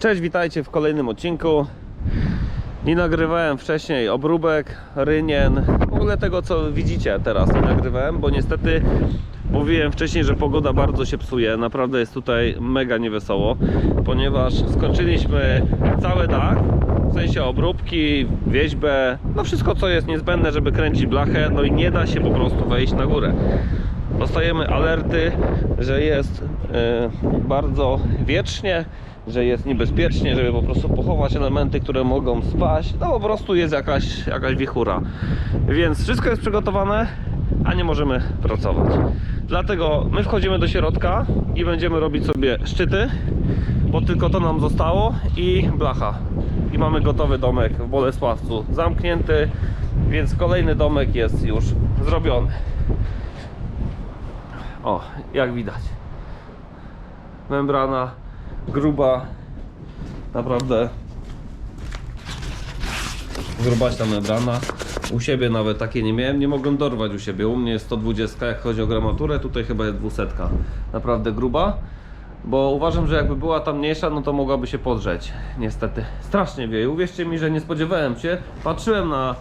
Cześć, witajcie w kolejnym odcinku. Nie nagrywałem wcześniej obróbek, rynien, w ogóle tego co widzicie teraz nie nagrywałem, bo niestety mówiłem wcześniej, że pogoda bardzo się psuje. Naprawdę jest tutaj mega niewesoło, ponieważ skończyliśmy cały dach, w sensie obróbki, wieźbę, no wszystko co jest niezbędne, żeby kręcić blachę, no i nie da się po prostu wejść na górę. Dostajemy alerty, że jest e, bardzo wiecznie, że jest niebezpiecznie, żeby po prostu pochować elementy, które mogą spaść. No po prostu jest jakaś, jakaś wichura. Więc wszystko jest przygotowane, a nie możemy pracować. Dlatego my wchodzimy do środka i będziemy robić sobie szczyty, bo tylko to nam zostało i blacha. I mamy gotowy domek w Bolesławcu zamknięty, więc kolejny domek jest już zrobiony. O, jak widać. Membrana gruba. Naprawdę grubaśna membrana. U siebie nawet takie nie miałem, nie mogłem dorwać u siebie. U mnie jest 120 jak chodzi o gramaturę, tutaj chyba jest 200. Naprawdę gruba. Bo uważam, że jakby była tam mniejsza, no to mogłaby się podrzeć. Niestety. Strasznie wieje. Uwierzcie mi, że nie spodziewałem się. Patrzyłem na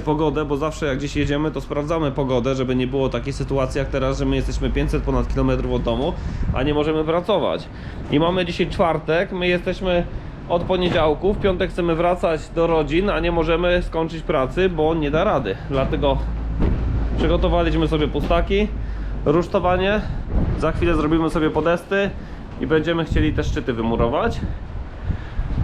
pogodę, bo zawsze jak gdzieś jedziemy, to sprawdzamy pogodę, żeby nie było takiej sytuacji jak teraz, że my jesteśmy 500 ponad kilometrów od domu, a nie możemy pracować. I mamy dzisiaj czwartek, my jesteśmy od poniedziałku, w piątek chcemy wracać do rodzin, a nie możemy skończyć pracy, bo nie da rady. Dlatego przygotowaliśmy sobie pustaki, rusztowanie, za chwilę zrobimy sobie podesty i będziemy chcieli te szczyty wymurować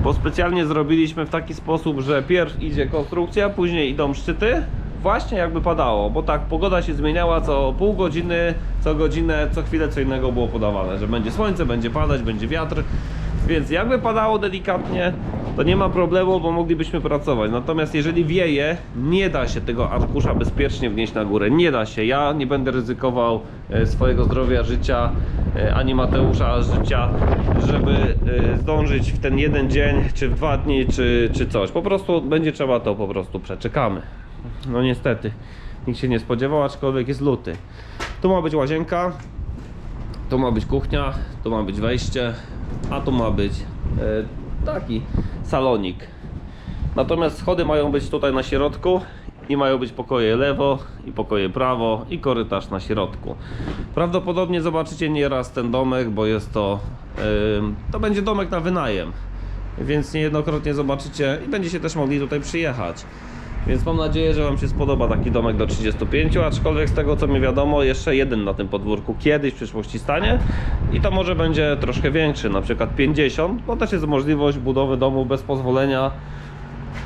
bo specjalnie zrobiliśmy w taki sposób, że pierw idzie konstrukcja, później idą szczyty, właśnie jakby padało, bo tak pogoda się zmieniała co pół godziny, co godzinę, co chwilę co innego było podawane, że będzie słońce, będzie padać, będzie wiatr, więc jakby padało delikatnie, to nie ma problemu, bo moglibyśmy pracować. Natomiast jeżeli wieje, nie da się tego arkusza bezpiecznie wnieść na górę. Nie da się. Ja nie będę ryzykował e, swojego zdrowia, życia, e, ani Mateusza życia, żeby e, zdążyć w ten jeden dzień, czy w dwa dni, czy, czy coś. Po prostu będzie trzeba to po prostu przeczekamy. No niestety. Nikt się nie spodziewał, aczkolwiek jest luty. Tu ma być łazienka, tu ma być kuchnia, tu ma być wejście, a tu ma być taki salonik. Natomiast schody mają być tutaj na środku i mają być pokoje lewo i pokoje prawo i korytarz na środku. Prawdopodobnie zobaczycie nieraz ten domek, bo jest to e, to będzie domek na wynajem. Więc niejednokrotnie zobaczycie i będziecie też mogli tutaj przyjechać. Więc mam nadzieję, że Wam się spodoba taki domek do 35, aczkolwiek z tego co mi wiadomo, jeszcze jeden na tym podwórku kiedyś w przyszłości stanie i to może będzie troszkę większy, na przykład 50, bo też jest możliwość budowy domu bez pozwolenia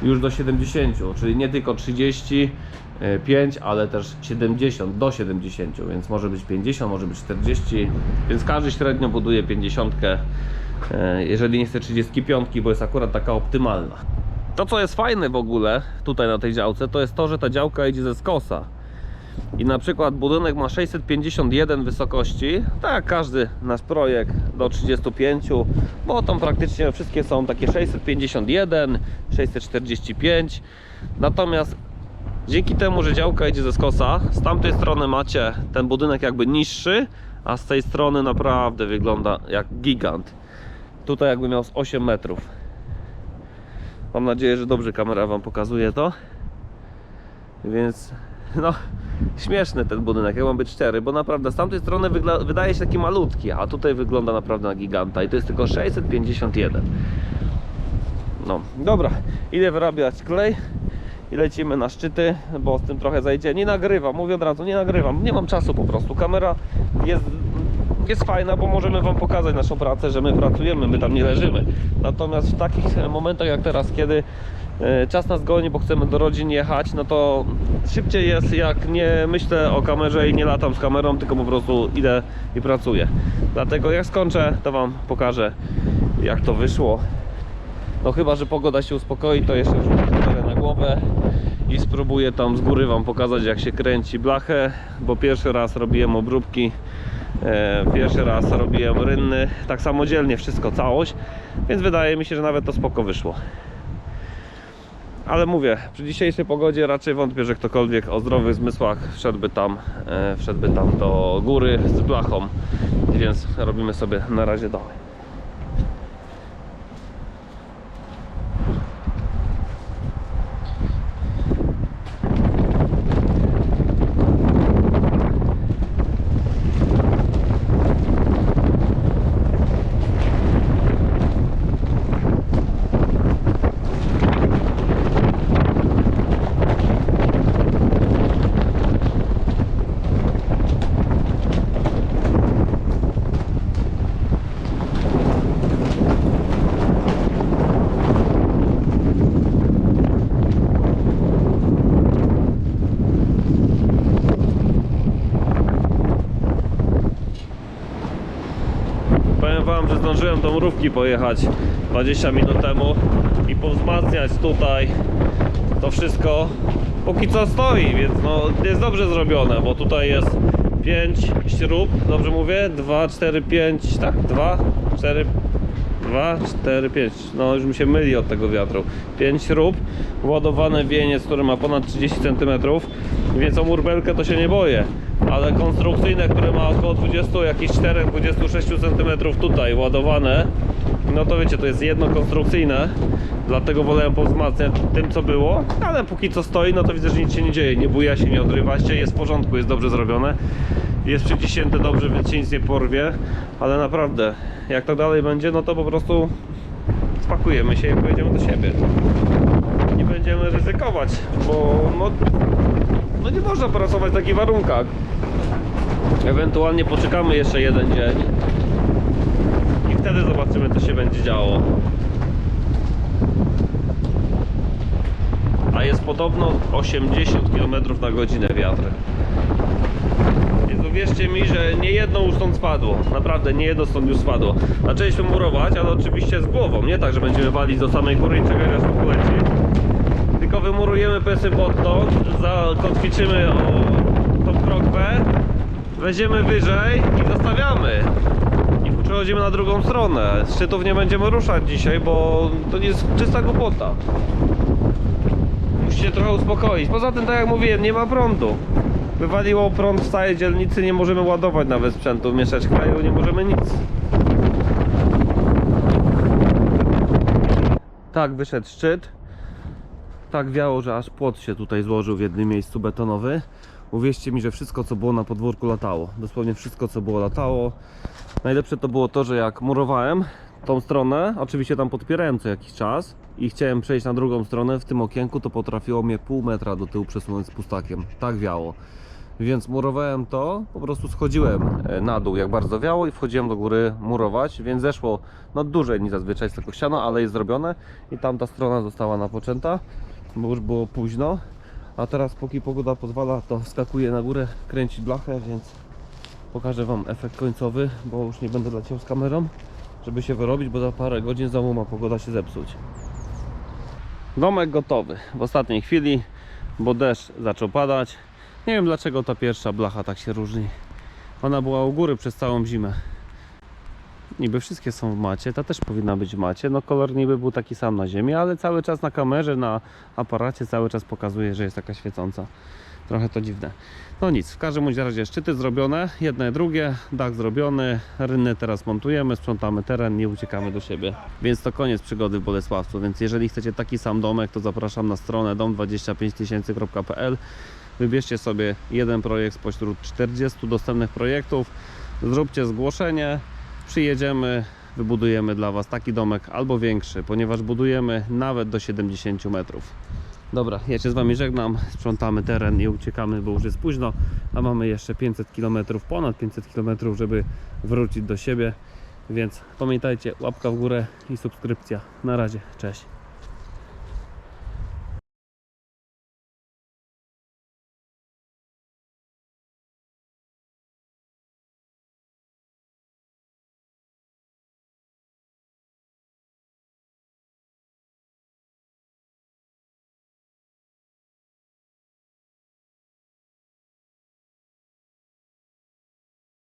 już do 70, czyli nie tylko 35, ale też 70, do 70, więc może być 50, może być 40, więc każdy średnio buduje 50, e, jeżeli nie chce 35, bo jest akurat taka optymalna. To co jest fajne w ogóle tutaj na tej działce, to jest to, że ta działka idzie ze skosa. I na przykład budynek ma 651 wysokości, tak każdy nasz projekt do 35, bo tam praktycznie wszystkie są takie 651, 645. Natomiast dzięki temu, że działka idzie ze skosa, z tamtej strony macie ten budynek jakby niższy, a z tej strony naprawdę wygląda jak gigant. Tutaj jakby miał z 8 metrów. Mam nadzieję, że dobrze kamera Wam pokazuje to. Więc no, śmieszny ten budynek, jak mam być szczery, bo naprawdę z tamtej strony wydaje się taki malutki, a tutaj wygląda naprawdę na giganta i to jest tylko 651. No, dobra, idę wyrabiać klej i lecimy na szczyty, bo z tym trochę zajdzie. Nie nagrywam, mówię od razu, nie nagrywam, nie mam czasu po prostu. Kamera jest, jest fajna, bo możemy Wam pokazać naszą pracę, że my pracujemy, my tam nie leżymy. Natomiast w takich momentach jak teraz, kiedy e, czas nas goni, bo chcemy do rodzin jechać, no to szybciej jest jak nie myślę o kamerze i nie latam z kamerą, tylko po prostu idę i pracuję. Dlatego jak skończę, to Wam pokażę jak to wyszło. No chyba, że pogoda się uspokoi, to jeszcze wrzucę kamerę na głowę i spróbuję tam z góry Wam pokazać jak się kręci blachę, bo pierwszy raz robiłem obróbki, pierwszy raz robiłem rynny, tak samodzielnie wszystko, całość, więc wydaje mi się, że nawet to spoko wyszło. Ale mówię, przy dzisiejszej pogodzie raczej wątpię, że ktokolwiek o zdrowych zmysłach wszedłby tam, e, wszedłby tam do góry z blachą, więc robimy sobie na razie doły. Wam, że zdążyłem do mrówki pojechać 20 minut temu i powzmacniać tutaj to wszystko póki co stoi, więc no jest dobrze zrobione, bo tutaj jest 5 śrub, dobrze mówię? 2, 4, 5, tak? 2, 4, 2, 4, 5. No już mi się myli od tego wiatru. 5 śrub, ładowany wieniec, który ma ponad 30 cm, więc o murbelkę to się nie boję. Ale konstrukcyjne, które ma około 20, jakichś 4-26 cm tutaj ładowane, no to wiecie, to jest jedno konstrukcyjne, dlatego wolałem powzmacniać tym co było, ale póki co stoi, no to widzę, że nic się nie dzieje, nie buja się, nie odrywa się, jest w porządku, jest dobrze zrobione, jest przyciśnięte dobrze, więc się nic nie porwie, ale naprawdę, jak tak dalej będzie, no to po prostu spakujemy się i pojedziemy do siebie. Nie będziemy ryzykować, bo no, no nie można pracować w takich warunkach. Ewentualnie poczekamy jeszcze jeden dzień wtedy zobaczymy co się będzie działo. A jest podobno 80 km na godzinę wiatr. Więc uwierzcie mi, że nie jedno już stąd spadło. Naprawdę nie jedno stąd już spadło. Zaczęliśmy murować, ale oczywiście z głową. Nie tak, że będziemy walić do samej góry i czekać aż poleci. Tylko wymurujemy pesy pod to, zakotwiczymy o tą krokwę, weźmiemy wyżej i zostawiamy. Przechodzimy na drugą stronę. Szczytów nie będziemy ruszać dzisiaj, bo to jest czysta głupota. Musicie trochę uspokoić. Poza tym, tak jak mówiłem, nie ma prądu. Wywaliło prąd w całej dzielnicy, nie możemy ładować nawet sprzętu, mieszać kraju, nie możemy nic. Tak, wyszedł szczyt. Tak wiało, że aż płot się tutaj złożył w jednym miejscu betonowy. Uwierzcie mi, że wszystko co było na podwórku latało. Dosłownie wszystko co było latało. Najlepsze to było to, że jak murowałem tą stronę, oczywiście tam podpierałem co jakiś czas i chciałem przejść na drugą stronę w tym okienku, to potrafiło mnie pół metra do tyłu przesunąć z pustakiem. Tak wiało. Więc murowałem to, po prostu schodziłem e, na dół jak bardzo wiało i wchodziłem do góry murować, więc zeszło no dłużej niż zazwyczaj z tego ściana, ale jest zrobione i tamta strona została napoczęta, bo już było późno. A teraz póki pogoda pozwala, to wskakuję na górę kręcić blachę, więc pokażę Wam efekt końcowy, bo już nie będę leciał z kamerą, żeby się wyrobić, bo za parę godzin znowu ma pogoda się zepsuć. Domek gotowy w ostatniej chwili, bo deszcz zaczął padać. Nie wiem dlaczego ta pierwsza blacha tak się różni. Ona była u góry przez całą zimę. Niby wszystkie są w macie, ta też powinna być w macie. No kolor niby był taki sam na ziemi, ale cały czas na kamerze, na aparacie cały czas pokazuje, że jest taka świecąca. Trochę to dziwne. No nic, w każdym razie szczyty zrobione, jedne i drugie, dach zrobiony, rynny teraz montujemy, sprzątamy teren, nie uciekamy do siebie. Więc to koniec przygody w Bolesławcu, więc jeżeli chcecie taki sam domek, to zapraszam na stronę dom25000.pl Wybierzcie sobie jeden projekt spośród 40 dostępnych projektów, zróbcie zgłoszenie, przyjedziemy, wybudujemy dla Was taki domek albo większy, ponieważ budujemy nawet do 70 metrów. Dobra, ja się z Wami żegnam, sprzątamy teren i uciekamy, bo już jest późno, a mamy jeszcze 500 km, ponad 500 km, żeby wrócić do siebie. Więc pamiętajcie, łapka w górę i subskrypcja. Na razie, cześć.